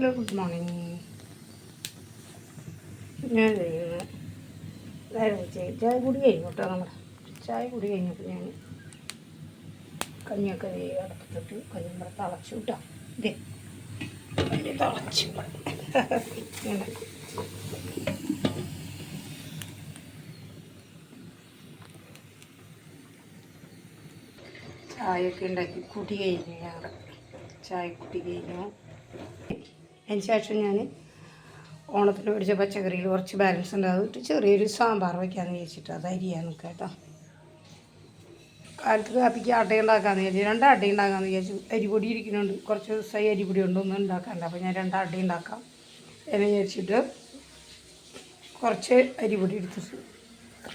Hello good morning ഞാൻ ചെയ്യുന്നത് നേരം ചായ കുടി കഴിഞ്ഞു കേട്ടോ നമ്മുടെ ചായ കുടി കഴിഞ്ഞപ്പോൾ ഞാൻ കഞ്ഞിയൊക്കെ ദേ കഞ്ഞി ഇവിടെ തളച്ചു കേട്ടോ. ഇതേ കഞ്ഞി തളച്ചു. ചായയൊക്കെ ഉണ്ടാക്കി കുടി കഴിഞ്ഞു ഞങ്ങൾ ചായ കുടി കഴിഞ്ഞു. അതിന് ശേഷം ഞാൻ ഓണത്തിന് മേടിച്ച പച്ചക്കറിയിൽ കുറച്ച് ബാലൻസ് ഉണ്ട് അതിട്ട് ചെറിയൊരു സാമ്പാർ വയ്ക്കാമെന്ന് വിചാരിച്ചിട്ട് അത് അരിയാണ് കേട്ടോ. കാലത്ത് കാപ്പിക്ക് അട ഉണ്ടാക്കാമെന്ന് വിചാരിച്ചു. രണ്ട് അട ഉണ്ടാക്കാമെന്ന് വിചാരിച്ചു. അരിപൊടി ഇരിക്കുന്നുണ്ട്. കുറച്ച് ദിവസമായി അരിപൊടി ഉണ്ടൊന്നും ഉണ്ടാക്കാനില്ല അപ്പോൾ ഞാൻ രണ്ട് അട ഉണ്ടാക്കാം എന്ന് വിചാരിച്ചിട്ട് കുറച്ച് അരിപൊടി എടുത്തിട്ട്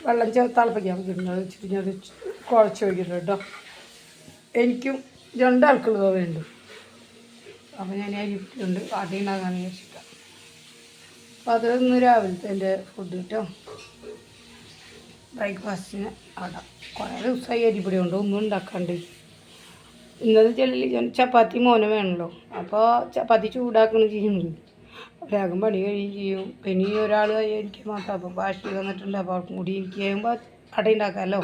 വെള്ളം തിളപ്പിക്കാൻ വെച്ചിട്ടുണ്ട്. വെച്ചിട്ട് ഞാൻ കുഴച്ച് വയ്ക്കുന്നുണ്ട് കേട്ടോ. എനിക്കും രണ്ടാൾക്കുള്ളത് വേണ്ടു? അപ്പോൾ ഞാൻ അരിപ്പിട്ടുണ്ട് അട ഉണ്ടാകാമെന്ന് വിചാരിച്ചിട്ടാണ് അപ്പോൾ അത് ഇന്ന് രാവിലത്തെ എന്റെ ഫുഡ് കേട്ടോ ബ്രേക്ക്ഫാസ്റ്റിന് അവിടെ. കുറേ ദിവസമായി അരിപ്പൊടി കൊണ്ട് ഒന്നും ഉണ്ടാക്കാണ്ട്. ഇന്നത്തെ ചെല്ലിൽ ചപ്പാത്തി മോനെ വേണമല്ലോ അപ്പോൾ ചപ്പാത്തി ചൂടാക്കണം ചെയ്യുന്നു വേഗം പണി കഴിയും ചെയ്യും. പിന്നെ ഈ ഒരാൾ എനിക്ക് മാത്രം. അപ്പോൾ ഭാഷ വന്നിട്ടുണ്ട്. അപ്പോൾ കൂടി എനിക്ക് ചെയ്യുമ്പോൾ അട ഉണ്ടാക്കാമല്ലോ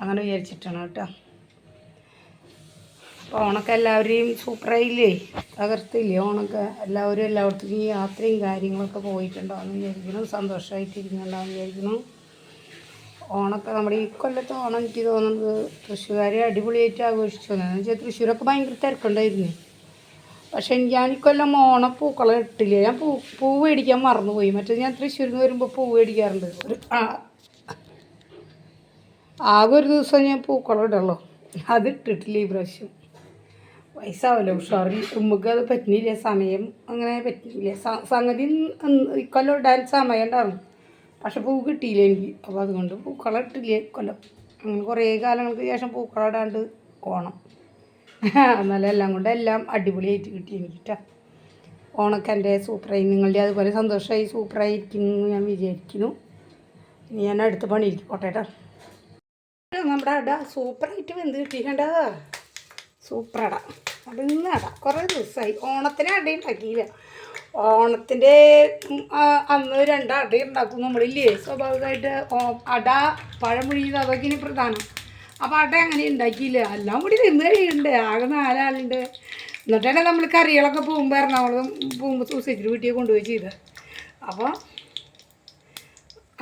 അങ്ങനെ വിചാരിച്ചിട്ടാണ് കേട്ടോ. അപ്പോൾ ഓണൊക്കെ എല്ലാവരെയും സൂപ്പറായില്ലേ തകർത്തില്ലേ? ഓണൊക്കെ എല്ലാവരും എല്ലായിടത്തും യാത്രയും കാര്യങ്ങളൊക്കെ പോയിട്ടുണ്ടാവും വിചാരിക്കണം സന്തോഷമായിട്ടിരിക്കുന്നുണ്ടാവും വിചാരിക്കണം ഓണൊക്കെ നമ്മുടെ ഈ കൊല്ലത്തെ ഓണം എനിക്ക് തോന്നുന്നത് തൃശ്ശൂരുകാരെ അടിപൊളിയായിട്ട് ആഘോഷിച്ചു എന്ന് വെച്ചാൽ തൃശ്ശൂരൊക്കെ ഭയങ്കര തിരക്കുണ്ടായിരുന്നു. പക്ഷെ ഞാൻ ഇക്കൊല്ലം ഓണപ്പൂക്കളം ഇട്ടില്ല? ഞാൻ പൂ പൂ മേടിക്കാൻ മറന്നുപോയി. മറ്റേ ഞാൻ തൃശ്ശൂരിൽ നിന്ന് വരുമ്പോൾ പൂ മേടിക്കാറുണ്ട്. ഒരു ആകെ ഒരു ദിവസം ഞാൻ പൂക്കളം ഇടുള്ളൂ. അത് ഇട്ടിട്ടില്ല ഈ പ്രാവശ്യം. വയസ്സാവല്ലോ ഉഷാറിൽ ഉമ്മക്ക് അത് പറ്റുന്നില്ല സമയം അങ്ങനെ പറ്റുന്നില്ല. സംഗതി ഇക്കൊല്ലം ഇടാൻ സമയം ഉണ്ടായിരുന്നു. പക്ഷെ പൂ കിട്ടിയില്ല എനിക്ക്. അപ്പോൾ അതുകൊണ്ട് പൂക്കളം ഇട്ടില്ല കൊല്ലം. അങ്ങനെ കുറേ കാലങ്ങൾക്ക് ശേഷം പൂക്കളം ഇടാണ്ട് ഓണം. എന്നാലും എല്ലാം കൊണ്ട് എല്ലാം അടിപൊളിയായിട്ട് കിട്ടി എനിക്ക് കേട്ടോ ഓണൊക്കെ എന്റെ സൂപ്പറായി. നിങ്ങളുടെ അതുപോലെ സന്തോഷമായി സൂപ്പറായിരിക്കുന്നു ഞാൻ വിചാരിക്കുന്നു. ഇനി ഞാൻ അടുത്ത പണിയിരിക്കും പോട്ടെ കേട്ടോ. നമ്മുടെ അട സൂപ്പറായിട്ട് വെന്ത് കിട്ടിയിട്ടുണ്ട്. സൂപ്പറട. അട കുറേ ദിവസമായി ഓണത്തിന് അടി ഉണ്ടാക്കിയില്ല. ഓണത്തിന്റെ അന്ന് രണ്ട് അട ഉണ്ടാക്കും. നമ്മളില്ലേ സ്വാഭാവികമായിട്ട് അട പഴമൊഴിയത് അതൊക്കെ ഇനി പ്രധാനം. അപ്പോൾ അട അങ്ങനെ ഉണ്ടാക്കിയില്ല. എല്ലാം കൂടി നിന്ന് കഴിയുന്നുണ്ട് ആകെ നാലാളുണ്ട്. എന്നിട്ടാണ് നമ്മൾ കറികളൊക്കെ പോകുമ്പോൾ എറണാകുളം പോകുമ്പോൾ സൂസൈറ്റിൽ വീട്ടിൽ കൊണ്ടുപോയി ചെയ്തത്. അപ്പോൾ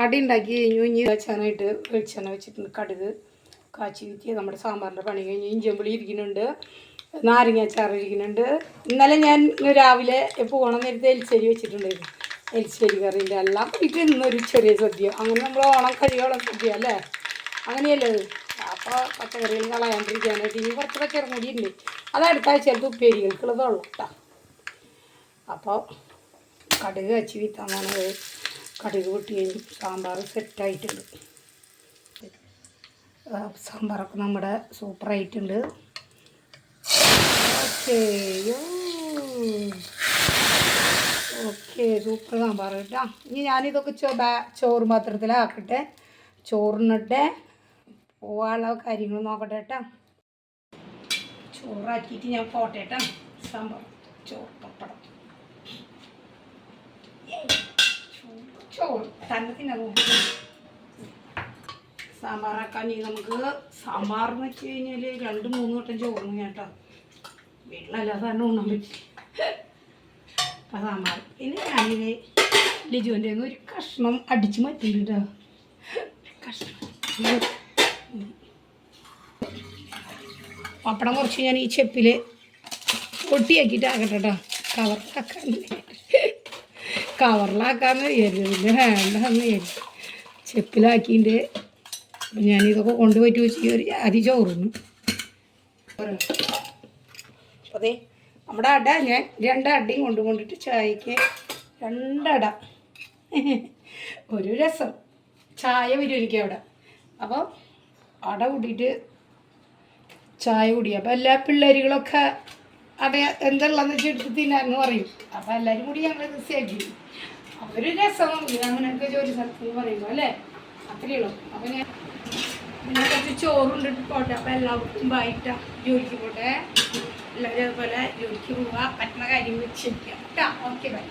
അടി ഉണ്ടാക്കി കഴിഞ്ഞു. ഇനി വെച്ചാനായിട്ട് വെളിച്ചെണ്ണ വെച്ചിട്ടുണ്ട്. കടുക് കാച്ചി കുത്തിയ നമ്മുടെ സാമ്പാറിന്റെ പണി കഴിഞ്ഞ് ഇഞ്ചമ്പുളി ഇരിക്കുന്നുണ്ട്. നാരങ്ങ അച്ചാർ ഇരിക്കുന്നുണ്ട്. ഇന്നലെ ഞാൻ രാവിലെ പോകണം നേരത്തെ എലിശ്ശേരി വെച്ചിട്ടുണ്ടായിരുന്നു. എലിശ്ശേരി കറിന്റെ എല്ലാം. കൂടിയിട്ട് ഇന്നൊരു ചെറിയ സദ്യ. അങ്ങനെ നമ്മൾ ഓണം കഴിയോളം സദ്യ അല്ലേ? അങ്ങനെയല്ലേ അപ്പോൾ പച്ചക്കറികൾ കളയാണ്ടിരിക്കാനായിട്ട് ഇനി കുറച്ച് പച്ചക്കറി ഉണ്ട് അത് അടുത്ത ആഴ്ചയിലത്തെ ഉപ്പേരികൾക്കുള്ളതുള്ളൂ കേട്ടോ. അപ്പോൾ കടുക് അച്ചി വിത്താൻ കടുക് പൊട്ടി കഴിഞ്ഞ് സാമ്പാർ സെറ്റായിട്ടുണ്ട് സാമ്പാറൊക്കെ നമ്മുടെ സൂപ്പറായിട്ടുണ്ട് ഓക്കേ ഓക്കെ സൂപ്പർ സാമ്പാർ കേട്ടോ. ഇനി ഞാനിതൊക്കെ ചോ ബാ ചോറ് പാത്രത്തിലാക്കട്ടെ. ചോറിനിട്ടെ പോവാനുള്ള കാര്യങ്ങൾ നോക്കട്ടെ കേട്ടോ. ചോറാക്കിയിട്ട് ഞാൻ പോട്ടെ കേട്ടോ. സാമ്പാർ ചോറ് പപ്പടം. ചോറ് തന്നെ തിന്നാൻ നോക്കി സാമ്പാറാക്കാൻ ഇനി നമുക്ക് സാമ്പാർ എന്ന് വെച്ച് കഴിഞ്ഞാൽ രണ്ട് മൂന്ന് വട്ടം ചോറും കേട്ടോ. വെള്ളമല്ലാതെ തന്നെ ഉണ്ണാൻ പറ്റില്ല അപ്പം സാമ്പാർ പിന്നെ ഞാനിത് ലിജുവിന്റെ ഒരു കഷ്ണം അടിച്ച് മാറ്റിയിട്ടോ കഷ്ണം. പപ്പടം കുറച്ച് ഞാൻ ഈ ചെപ്പിൽ പൊട്ടിയാക്കിയിട്ട് ആക്കട്ടെ കേട്ടോ കവറിലാക്കാൻ കവറിലാക്കാന്ന് വിചാരിച്ചതില്ല വേണ്ടെന്ന് വിചാരിച്ചു. ചെപ്പിലാക്കിന്റെ അപ്പം ഞാനിതൊക്കെ കൊണ്ടുപോയിട്ട് വെച്ച് ഒരു അരി ചോറുന്നു. അതെ നമ്മുടെ അട ഞാൻ രണ്ട് അടയും കൊണ്ടുകൊണ്ടിട്ട് ചായക്ക് രണ്ടട. ഒരു രസം. ചായ വരും എനിക്ക് അവിടെ. അപ്പോൾ അട കൂട്ടിയിട്ട് ചായ കുടി. അപ്പോൾ എല്ലാ പിള്ളേരുകളൊക്കെ അട എന്തുള്ളതെന്ന് വെച്ചാൽ എടുത്ത് തിന്നാന്ന് പറയും. അപ്പോൾ എല്ലാവരും കൂടി ഞങ്ങൾ അപ്പോൾ ഒരു രസം അങ്ങനെയൊക്കെ ജോലി സ്ഥലത്ത് എന്ന് പറയുമ്പോൾ അല്ലേ? അത്രയേ ഉള്ളൂ. അപ്പോൾ ഞാൻ പിന്നെ കുറച്ച് ചോറുണ്ട് പോട്ടെ അപ്പോൾ എല്ലാവർക്കും ബായിട്ടാ ജോലിക്ക് പോട്ടെ. എല്ലാവരും അതുപോലെ ജോലിക്ക് പോവുക പറ്റുന്ന കാര്യം വെച്ചിരിക്കുക കേട്ടോ ഓക്കെ ബൈ.